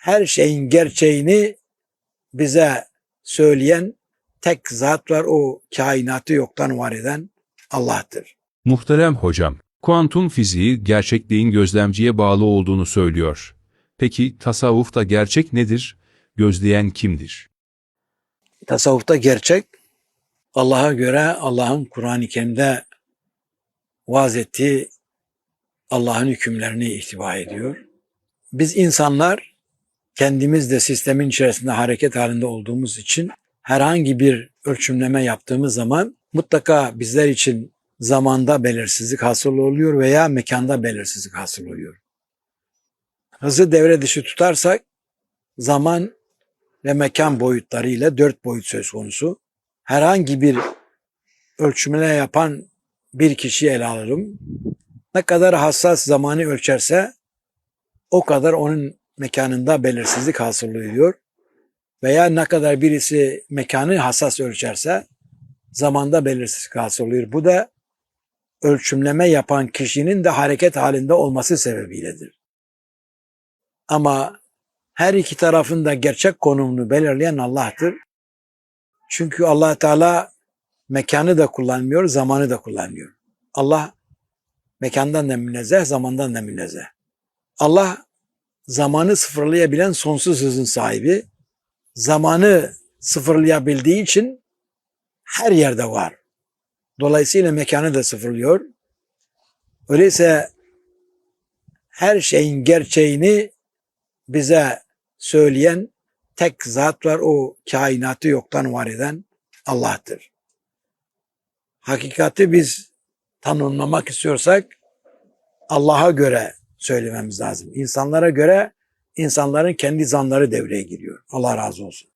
her şeyin gerçeğini bize söyleyen tek zat var. O kainatı yoktan var eden Allah'tır. Muhterem hocam, kuantum fiziği gerçekliğin gözlemciye bağlı olduğunu söylüyor. Peki tasavvufta gerçek nedir? Gözleyen kimdir? Tasavvufta gerçek Allah'a göre Allah'ın Kur'an-ı Kerim'de vaz ettiği Allah'ın hükümlerini ihtiva ediyor. Biz insanlar kendimiz de sistemin içerisinde hareket halinde olduğumuz için herhangi bir ölçümleme yaptığımız zaman mutlaka bizler için zamanda belirsizlik hasıl oluyor veya mekanda belirsizlik hasıl oluyor. Hızı devre dışı tutarsak zaman ve mekan boyutlarıyla dört boyut söz konusu. Herhangi bir ölçümle yapan bir kişiyi ele alırım. Ne kadar hassas zamanı ölçerse o kadar onun mekanında belirsizlik hasıl oluyor. Veya ne kadar birisi mekanı hassas ölçerse zamanda belirsizlik hasıl oluyor. Bu da ölçümleme yapan kişinin de hareket halinde olması sebebiyledir. Ama her iki tarafın da gerçek konumunu belirleyen Allah'tır. Çünkü Allah Teala mekanı da kullanmıyor, zamanı da kullanmıyor. Allah mekandan da münezzeh, zamandan da münezzeh. Allah zamanı sıfırlayabilen sonsuz hızın sahibi. Zamanı sıfırlayabildiği için her yerde var. Dolayısıyla mekanı da sıfırlıyor. Öyleyse her şeyin gerçeğini bize söyleyen tek zat var. O kainatı yoktan var eden Allah'tır. Hakikati biz tanımlamak istiyorsak Allah'a göre söylememiz lazım. İnsanlara göre insanların kendi zanları devreye giriyor. Allah razı olsun.